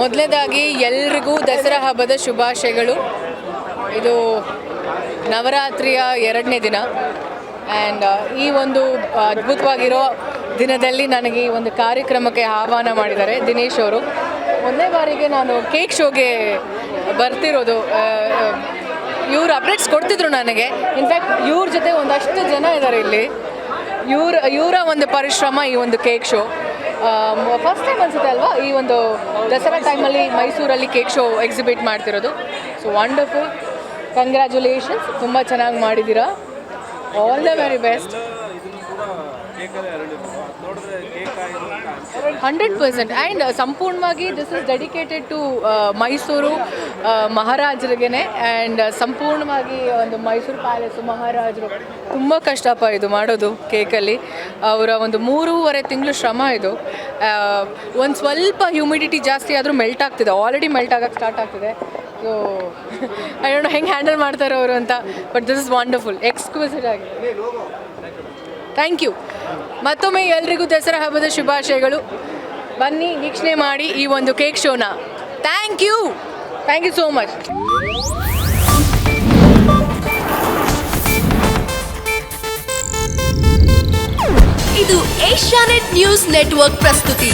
ಮೊದಲನೇದಾಗಿ ಎಲ್ರಿಗೂ ದಸರಾ ಹಬ್ಬದ ಶುಭಾಶಯಗಳು. ಇದು ನವರಾತ್ರಿಯ ಎರಡನೇ ದಿನ. ಆ್ಯಂಡ್ ಈ ಒಂದು ಅದ್ಭುತವಾಗಿರೋ ದಿನದಲ್ಲಿ ನನಗೆ ಈ ಒಂದು ಕಾರ್ಯಕ್ರಮಕ್ಕೆ ಆಹ್ವಾನ ಮಾಡಿದ್ದಾರೆ ದಿನೇಶ್ ಅವರು. ಒಂದೇ ಬಾರಿಗೆ ನಾನು ಕೇಕ್ ಶೋಗೆ ಬರ್ತಿರೋದು ಇವ್ರು ಅಪ್ಡೇಟ್ಸ್ ಕೊಡ್ತಿದ್ರು ನನಗೆ. ಇನ್ಫ್ಯಾಕ್ಟ್ ಇವ್ರ ಜೊತೆ ಒಂದಷ್ಟು ಜನ ಇದ್ದಾರೆ ಇಲ್ಲಿ. ಇವ್ರ, ಇವರ ಒಂದು ಪರಿಶ್ರಮ ಈ ಒಂದು ಕೇಕ್ ಶೋ. ಫಸ್ಟ್ ಟೈಮ್ ಅನ್ಸುತ್ತೆ ಅಲ್ವಾ? ಈ ಒಂದು ದಸರಾ ಟೈಮಲ್ಲಿ ಮೈಸೂರಲ್ಲಿ ಕೇಕ್ ಶೋ ಎಕ್ಸಿಬಿಟ್ ಮಾಡ್ತಿರೋದು. ಸೊ ವಂಡರ್ಫುಲ್ ಕಂಗ್ರ್ಯಾಚುಲೇಷನ್ಸ್ ತುಂಬ ಚೆನ್ನಾಗಿ ಮಾಡಿದ್ದೀರಾ. All the very best hundred percent. And ಸಂಪೂರ್ಣವಾಗಿ this is dedicated to Mysuru ಮಹಾರಾಜರಿಗೆ ಮಹಾರಾಜರಿಗೇನೆ ಆ್ಯಂಡ್ ಸಂಪೂರ್ಣವಾಗಿ ಒಂದು ಮೈಸೂರು ಪ್ಯಾಲೇಸು ಮಹಾರಾಜರು ತುಂಬ ಕಷ್ಟಪ ಇದು ಮಾಡೋದು ಕೇಕಲ್ಲಿ. ಅವರ ಒಂದು ಮೂರುವರೆ ತಿಂಗಳು ಶ್ರಮ ಇದು. ಒಂದು ಸ್ವಲ್ಪ ಹ್ಯೂಮಿಡಿಟಿ ಜಾಸ್ತಿ ಆದರೂ ಮೆಲ್ಟ್ ಆಗ್ತಿದೆ. ಆಲ್ರೆಡಿ ಮೆಲ್ಟ್ ಆಗೋಕ್ಕೆ ಸ್ಟಾರ್ಟ್ ಆಗ್ತಿದೆ. ಸೊ ಐ ಡೋಂಟ್ ಹೆಂಗೆ ಹ್ಯಾಂಡಲ್ ಮಾಡ್ತಾರೆ ಅವರು ಅಂತ but this is wonderful exclusive ಆಗಿ. Thank you. ಮತ್ತೊಮ್ಮೆ ಎಲ್ರಿಗೂ ದಸರಾ ಹಬ್ಬದ ಶುಭಾಶಯಗಳು. ಬನ್ನಿ ವೀಕ್ಷಣೆ ಮಾಡಿ ಈ ಒಂದು cake ಶೋನ. Thank you. Thank you so much. ಇದು ಏಷ್ಯಾನೆಟ್ ನ್ಯೂಸ್ ನೆಟ್ವರ್ಕ್ ಪ್ರಸ್ತುತಿ.